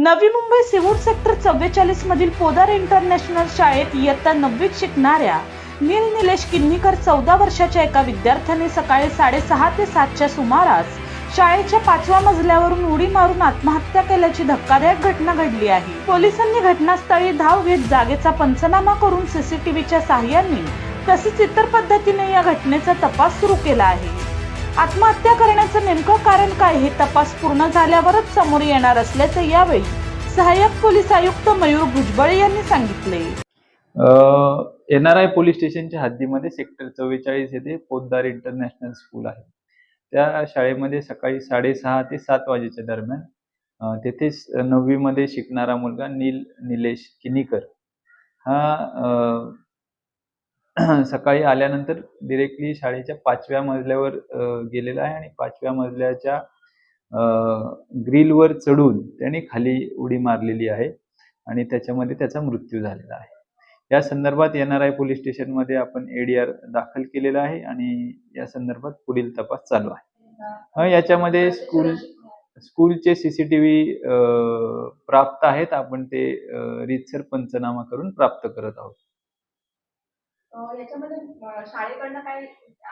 Navi Mumbai सिवूर sector चव्वेचाळीस मधील Podar international शाळेत इयत्ता नववीत शिकणाऱ्या नील निलेश किन्नीकर चौदा वर्षाच्या एका विद्यार्थ्याने सकाळी साडेसहा ते सातच्या सुमारास शाळेच्या पाचव्या मजल्यावरून उडी मारून आत्महत्या केल्याची धक्कादायक घटना घडली आहे. पोलिसांनी घटनास्थळी धाव घेत जागेचा पंचनामा करून सीसीटीव्हीच्या साहाय्याने तसेच इतर पद्धतीने या घटनेचा तपास सुरू केला आहे. आत्महत्या करण्याचं नेमकं कारण काय हे तपास पूर्ण झाल्यावरच समोर येणार असल्याचं यावेळी सहाय्यक पोलीस आयुक्त मयूर भुजबळ यांनी सांगितले. एन आर आय पोलीस स्टेशनच्या हद्दीमध्ये सेक्टर चव्वेचाळीस येथे पोद्दार इंटरनॅशनल स्कूल आहे. त्या शाळेमध्ये सकाळी साडेसहा ते सात वाजेच्या दरम्यान तेथे तेथेच नववीमध्ये शिकणारा मुलगा नील निलेश किनीकर. हा सकाळी आल्यानंतर डिरेक्टली शाळेच्या पाचव्या मजल्यावर गेलेला आहे आणि पाचव्या मजल्याच्या ग्रिलवर चढून त्याने खाली उडी मारलेली आहे आणि त्याच्यामध्ये त्याचा मृत्यू झालेला आहे. या संदर्भात एन आर आय पोलीस स्टेशनमध्ये आपण एडीआर दाखल केलेला आहे आणि या संदर्भात पुढील तपास चालू आहे. याच्यामध्ये स्कूल स्कूलचे सीसीटीव्ही प्राप्त आहेत. आपण ते रितसर रीतसर पंचनामा करून प्राप्त करत आहोत. याच्यामध्ये शाळेकडनं काय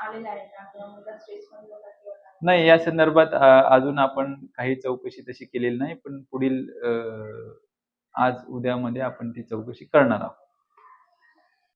आलेलं आहे का मुलगा स्ट्रेसमध्ये होता किंवा काय? नाही या संदर्भात अ, अजून आपण काही चौकशी तशी केलेली नाही पण पुढील अ, आज उद्यामध्ये आपण ती चौकशी करणार आहोत